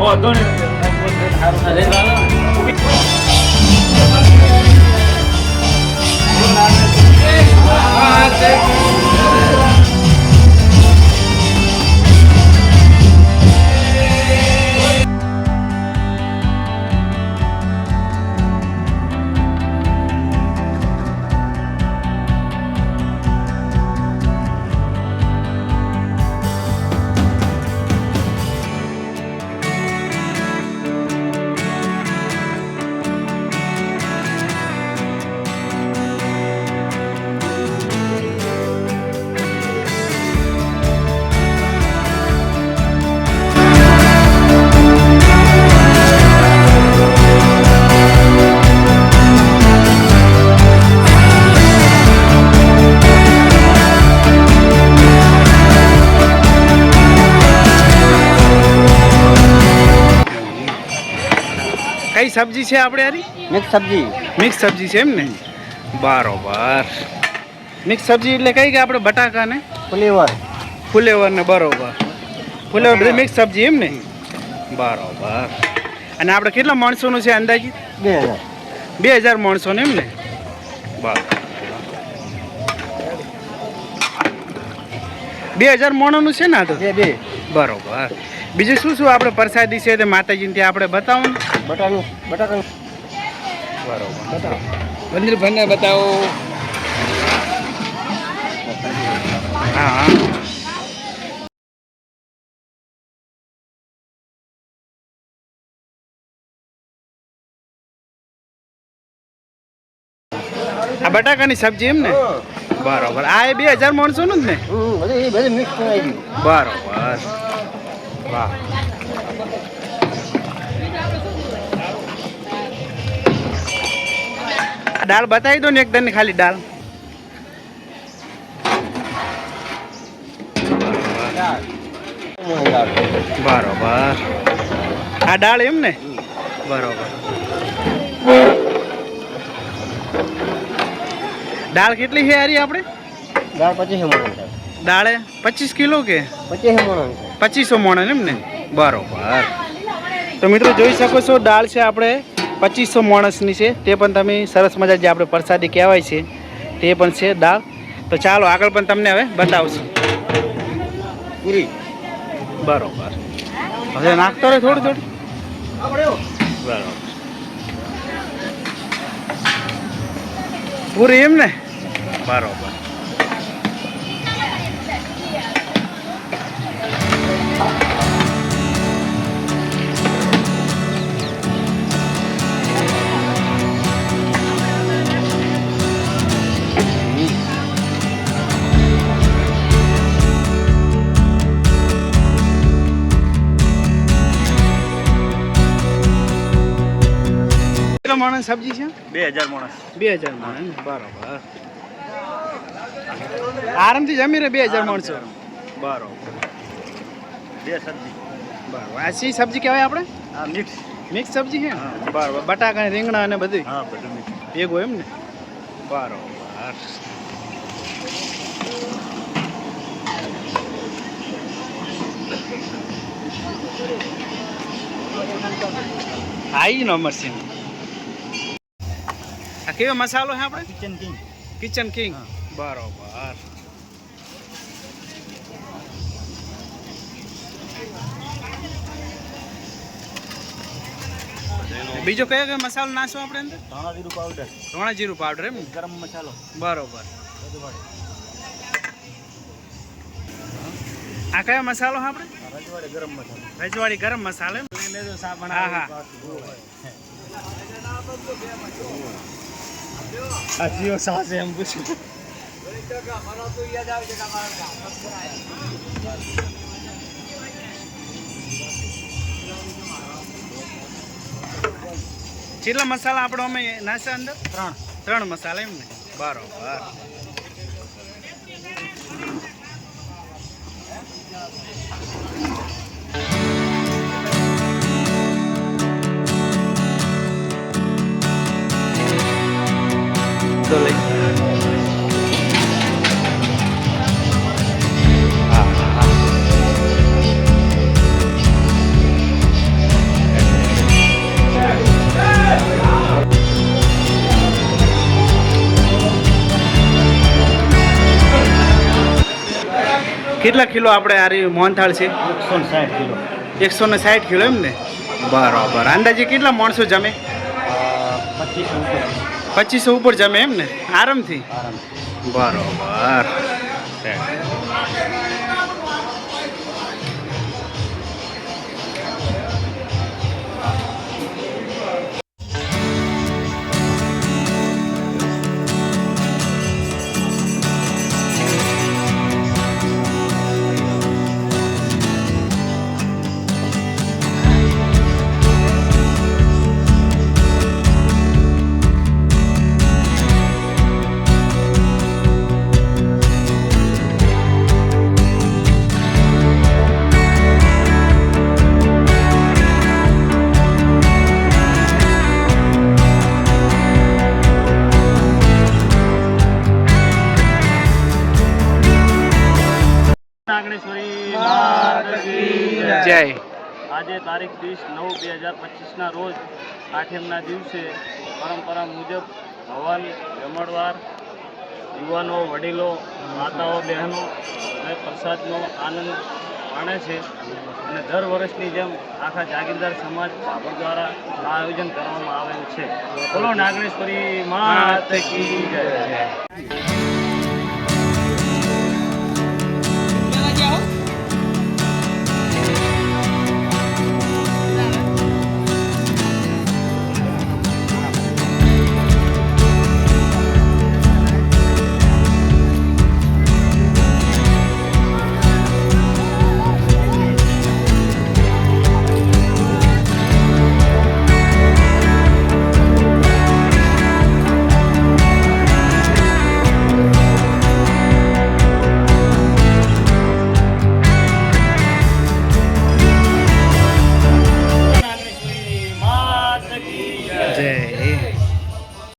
વાંધો નહીં. કઈ સબ્જી છે આપણે આની? મિક્સ સબ્જી. મિક્સ સબ્જી છે એમ ને? બરોબર. મિક્સ સબ્જી એટલે કઈ કે આપણે બટાકા ને ફ્લેવર. ફુલેવર ને બરોબર. ફુલેવર બધી મિક્સ સબ્જી એમ ને? બરોબર. અને આપણે કેટલા માણસોનું છે અંદાજિત? બે હજાર. બે હજાર માણસો ને એમ ને? બરોબર. બે હજાર માણસનું છે ને આ તો? બરોબર. બીજું શું શું આપણે પ્રસાદી છે તે માતાજીને ત્યાં આપણે બતાવો? બટાનું બટાકાનું બરોબર બટાકા. મંદિર બતાવો. હા હા. આ બટાકાની સબ્જી એમ ને? બરોબર. આ એ બે હજાર માણસો નું? જ ને બરોબર. દાળ બતાવી દો ને એકદમ ખાલી દાળ. બરોબર. આ દાળ એમ ને? બરોબર. દાળ કેટલી છે યારી આપણે દાળ પચીસ દાળે પચીસ કિલો કે? પચીસ મણ. એમ ને? બરોબર. તો મિત્રો જોઈ શકો છો દાળ છે આપણે પચીસો માણસની છે. તે પણ તમે સરસ મજા જે આપણે પ્રસાદી કહેવાય છે તે પણ છે દાળ. તો ચાલો આગળ પણ તમને હવે બતાવશું. પૂરી. બરોબર. હવે નાખતો રહે થોડું થોડું. બરોબર. પૂરી એમ ને? બરોબર. માણસ સબ્જી છે? બે હજાર માણસ. બે હજાર માણસ બરોબર. આરામથી જમી રહે બે હજાર માણસો. બરોબર. બે સબ્જી. બરોબર. આ સી સબ્જી કહેવાય આપણે? હા મિક્સ. મિક્સ સબ્જી છે. બરોબર. બટાકા ને રીંગણા અને બધું હા બધું ભેગું એમ ને? બરોબર. આઈ નો મરસી આ કેવો મસાલો છે આપણે? કિચન કિંગ કિચન કિંગ હા. બરોબર. બીજો કયો કયો મસાલો નાખશો આપણે અંદર? ધાણા જીરું પાવડર ધોણા જીરું પાવડર એમ? ગરમ મસાલો. બરોબર. આ કયો મસાલો છે આપણે? રજવાડી ગરમ મસાલો. રજવાડી ગરમ મસાલો એમ? લેજો સાબણ હા, હા. આ સાસે એમ પૂછ્યું. કેટલા મસાલા આપણો અમે નાખ્યા અંદર? ત્રણ. ત્રણ મસાલા એમ ને બરોબર. Thank લઈ રિક્ષો કેટલા કિલો આપણે આરી મોહનથાળ છે? એકસો ને સાઠ કિલો. એકસો સાઠ કિલો એમ ને બરાબર. અંદાજે કેટલા માણસો જમે? પચીસો પચીસો ઉપર જમે એમ ને આરામથી. બરોબર. નાગણેશ્વરી જય. જય. આજે તારીખ ત્રીસ નવ બે હજાર પચીસના રોજ આઠમના દિવસે પરંપરા મુજબ હવન જમણવાર યુવાનો વડીલો માતાઓ બહેનો અને પ્રસાદનો આનંદ માણે છે. અને દર વર્ષની જેમ આખા જાગીરદાર સમાજ ભાભર દ્વારા આ આયોજન કરવામાં આવેલ છે. બોલો નાગણેશ્વરી માત કી જય.